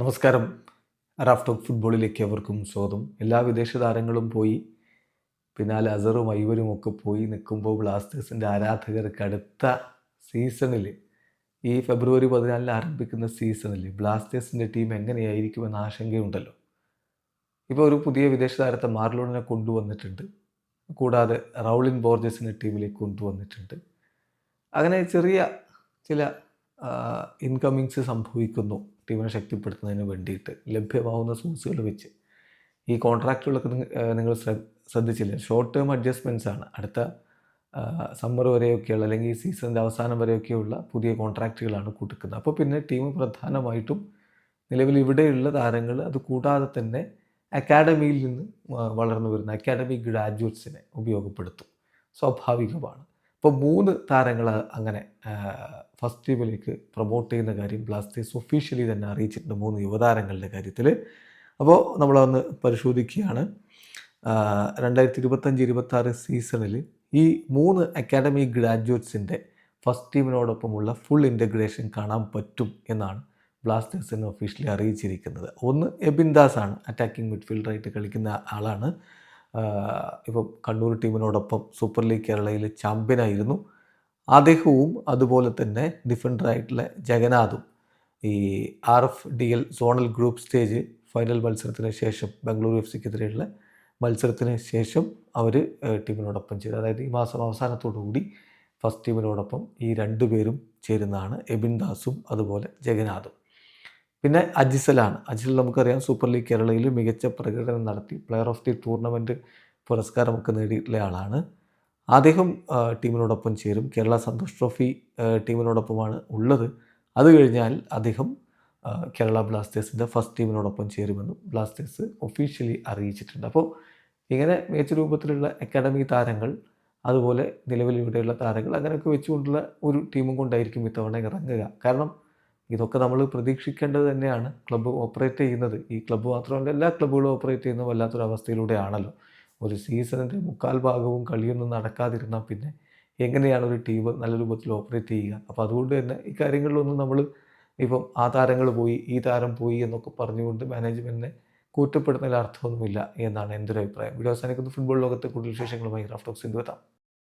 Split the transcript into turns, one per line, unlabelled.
നമസ്കാരം. Raf talk ഫുട്ബോളിലേക്ക് അവർക്കും സ്വാഗതം. എല്ലാ വിദേശ താരങ്ങളും പോയി പിന്നാലെ അസറും ഐവരും ഒക്കെ പോയി നിൽക്കുമ്പോൾ ബ്ലാസ്റ്റേഴ്സിന്റെ ആരാധകർക്ക് അടുത്ത സീസണിൽ ഈ ഫെബ്രുവരി പതിനാലിന് ആരംഭിക്കുന്ന സീസണിൽ ബ്ലാസ്റ്റേഴ്സിന്റെ ടീം എങ്ങനെയായിരിക്കും എങ്ങനെയായിരിക്കുമെന്ന ആശങ്കയുണ്ടല്ലോ. ഇപ്പോൾ ഒരു പുതിയ വിദേശ താരത്തെ മാർലോണിനെ കൊണ്ടുവന്നിട്ടുണ്ട്. കൂടാതെ റൗളിൻ ബോർജസിനെ ടീമിലേക്ക് കൊണ്ടുവന്നിട്ടുണ്ട്. അങ്ങനെ ചെറിയ ചില ഇൻകമിങ്സ് സംഭവിക്കുന്നു ടീമിനെ ശക്തിപ്പെടുത്തുന്നതിന് വേണ്ടിയിട്ട്. ലഭ്യമാവുന്ന സോഴ്സുകൾ വെച്ച്. ഈ കോൺട്രാക്റ്റുകളൊക്കെ നിങ്ങൾ ശ്രദ്ധിച്ചില്ല? ഷോർട്ട് ടേം അഡ്ജസ്റ്റ്മെന്റ്സ് ആണ്. അടുത്ത സമ്മർ വരെയൊക്കെയുള്ള അല്ലെങ്കിൽ സീസണിന്റെ അവസാനം വരെയൊക്കെയുള്ള പുതിയ കോൺട്രാക്റ്റുകളാണ് കൊടുക്കുന്നത് അപ്പോൾ പിന്നെ ടീം പ്രധാനമായിട്ടും നിലവിൽ ഇവിടെയുള്ള താരങ്ങൾ അത് കൂടാതെ തന്നെ അക്കാഡമിയിൽ നിന്ന് വളർന്നു വരുന്ന അക്കാഡമി ഗ്രാജുവേറ്റ്സിനെ ഉപയോഗപ്പെടുത്തും. സ്വാഭാവികമാണ്. ഇപ്പോൾ മൂന്ന് താരങ്ങൾ അങ്ങനെ ഫസ്റ്റ് ടീമിലേക്ക് പ്രൊമോട്ട് ചെയ്യുന്ന കാര്യം ബ്ലാസ്റ്റേഴ്സ് ഒഫീഷ്യലി തന്നെ അറിയിച്ചിട്ടുണ്ട് മൂന്ന് യുവതാരങ്ങളുടെ കാര്യത്തിൽ. അപ്പോൾ നമ്മളൊന്ന് പരിശോധിക്കുകയാണ്. രണ്ടായിരത്തി ഇരുപത്തഞ്ച് ഇരുപത്തി ആറ് സീസണിൽ ഈ മൂന്ന് അക്കാഡമി ഗ്രാജുവേറ്റ്സിന്റെ ഫസ്റ്റ് ടീമിനോടൊപ്പമുള്ള ഫുൾ ഇന്റഗ്രേഷൻ കാണാൻ പറ്റും എന്നാണ് ബ്ലാസ്റ്റേഴ്സിനെ ഒഫീഷ്യലി അറിയിച്ചിരിക്കുന്നത്. ഒന്ന് എബിൻ ആണ് അറ്റാക്കിംഗ് മിഡ്ഫീൽഡറായിട്ട് കളിക്കുന്ന ആളാണ്. ഇപ്പോൾ കണ്ണൂർ ടീമിനോടൊപ്പം സൂപ്പർ ലീഗ് കേരളയിൽ ചാമ്പ്യനായിരുന്നു അദ്ദേഹവും അതുപോലെ തന്നെ ഡിഫൻഡറായിട്ടുള്ള ജഗന്നാഥും ഈ R F D L zonal group stage final മത്സരത്തിന് ശേഷം ബംഗളൂരു എഫ് സിക്കെതിരെയുള്ള മത്സരത്തിന് ശേഷം അവർ ടീമിനോടൊപ്പം ചെയ്തു അതായത് ഈ മാസം അവസാനത്തോടു കൂടി ഫസ്റ്റ് ടീമിനോടൊപ്പം ഈ രണ്ടു പേരും ചേരുന്നതാണ് എബിൻ ദാസും അതുപോലെ ജഗന്നാഥും. പിന്നെ അജിസലാണ്. അജിസൽ നമുക്കറിയാം സൂപ്പർ ലീഗ് കേരളയിൽ മികച്ച പ്രകടനം നടത്തി. പ്ലെയർ ഓഫ് ദി ടൂർണമെന്റ് പുരസ്കാരമൊക്കെ നേടിയിട്ടുള്ള ആളാണ്. അദ്ദേഹം ടീമിനോടൊപ്പം ചേരും. കേരള സന്തോഷ് ട്രോഫി ടീമിനോടൊപ്പമാണ് ഉള്ളത്. അത് കഴിഞ്ഞാൽ അദ്ദേഹം കേരള ബ്ലാസ്റ്റേഴ്സിന്റെ ഫസ്റ്റ് ടീമിനോടൊപ്പം ചേരുമെന്നും ബ്ലാസ്റ്റേഴ്സ് ഒഫീഷ്യലി അറിയിച്ചിട്ടുണ്ട്. അപ്പോൾ ഇങ്ങനെ മികച്ച രൂപത്തിലുള്ള അക്കാഡമി താരങ്ങൾ അതുപോലെ നിലവിൽ ഇവിടെയുള്ള താരങ്ങൾ അങ്ങനെയൊക്കെ വെച്ചുകൊണ്ടുള്ള ഒരു ടീമും കൊണ്ടായിരിക്കും ഇത്തവണ ഇറങ്ങുക. കാരണം ഇതൊക്കെ നമ്മൾ പ്രതീക്ഷിക്കേണ്ടത് തന്നെയാണ്. ക്ലബ്ബ് ഓപ്പറേറ്റ് ചെയ്യുന്നത്. ഈ ക്ലബ്ബ് മാത്രമല്ല എല്ലാ ക്ലബ്ബുകളും ഓപ്പറേറ്റ് ചെയ്യുന്ന വല്ലാത്തൊരു അവസ്ഥയിലൂടെയാണല്ലോ. ഒരു സീസണിന്റെ മുക്കാൽ ഭാഗവും കളിയൊന്നും നടക്കാതിരുന്നാൽ പിന്നെ എങ്ങനെയാണ് ഒരു ടീം നല്ല രൂപത്തിൽ ഓപ്പറേറ്റ് ചെയ്യുക? അപ്പോൾ അതുകൊണ്ട് തന്നെ ഈ കാര്യങ്ങളിലൊന്നും നമ്മൾ ഇപ്പം ആ താരങ്ങൾ പോയി ഈ താരം പോയി എന്നൊക്കെ പറഞ്ഞുകൊണ്ട് മാനേജ്മെന്റിനെ കൂറ്റപ്പെടുന്നതിൽ അർത്ഥമൊന്നുമില്ല എന്നാണ് എന്റെ ഒരു അഭിപ്രായം. വീഡിയോ ഫുട്ബോൾ ലോകത്തെ കൂടുതൽ വിശേഷങ്ങളുമായി റാഫ്റ്റോക്സ് എത്താം